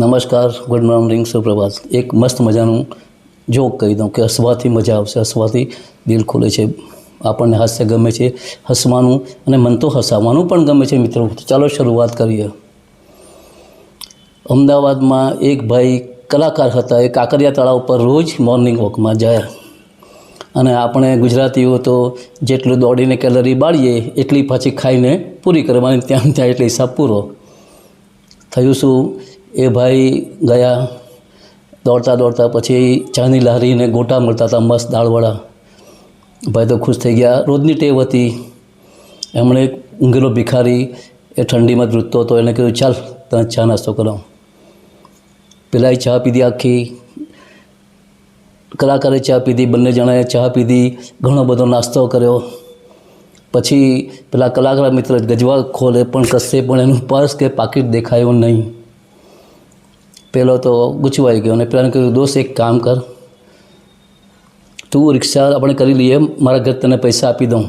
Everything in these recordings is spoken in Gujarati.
નમસ્કાર, ગુડ મોર્નિંગ, સુપ્રભાત. એક મસ્ત મજાનું જોક કહી દઉં કે હસવાથી મજા આવશે, હસવાથી દિલ ખુલે છે. આપણને હાસ્ય ગમે છે, હસવાનું અને મન તો હસાવવાનું પણ ગમે છે મિત્રો. ચાલો શરૂઆત કરીએ. અમદાવાદમાં એક ભાઈ કલાકાર હતા, એ કાંકરિયા તળાવ પર રોજ મોર્નિંગ વોકમાં જાય. અને આપણે ગુજરાતીઓ તો જેટલું દોડીને કેલરી બાળીએ, એટલી પાછી ખાઈને પૂરી કરવાની, ત્યાં ત્યાં એટલે હિસાબ પૂરો. થયું શું? એ ભાઈ ગયા, દોડતા દોડતા પછી ચાની લારીને ગોટા મળતા હતા, મસ્ત દાળવડા ભાઈ તો ખુશ થઈ ગયા. રોજની ટેવ હતી. એમણે એક ઊંઘેલો ભિખારી એ ઠંડીમાં ધ્રુજતો હતો. એને કીધું, ચાલ, તને ચા નાસ્તો કરાવું. પેલાએ ચા પીધી આખી. કલાકારે ચા પીધી, બંને જણાએ ચા પીધી, ઘણો બધો નાસ્તો કર્યો. પછી પેલા કલાકાર મિત્ર ગજવા ખોલે, પણ કશે પણ એનું પર્સ કે પાકીટ દેખાયું નહીં. પેલો તો ગૂંચવાઈ ગયો અને પહેલાંને કહ્યું દોસ્ત, એક કામ કર. તું રિક્ષા આપણે કરી લઈએ, મારા ઘર તને પૈસા આપી દઉં.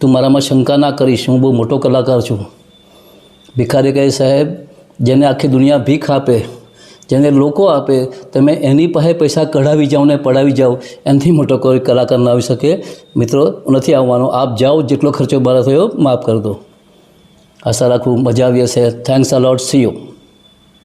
તું મારામાં શંકા ના કરીશ, હું બહુ મોટો કલાકાર છું. ભિખારી કહે, સાહેબ, જેને આખી દુનિયા ભીખ આપે, જેને લોકો આપે, તમે એની પાસે પૈસા કઢાવી જાઓ ને પડાવી જાઓ, એનાથી મોટો કોઈ કલાકાર ના આવી શકે. મિત્રો, નથી આવવાનો. આપ જાઓ, જેટલો ખર્ચો મારા થયો, માફ કરી દો. આશા રાખું, મજા આવી હશે. Thanks a lot see you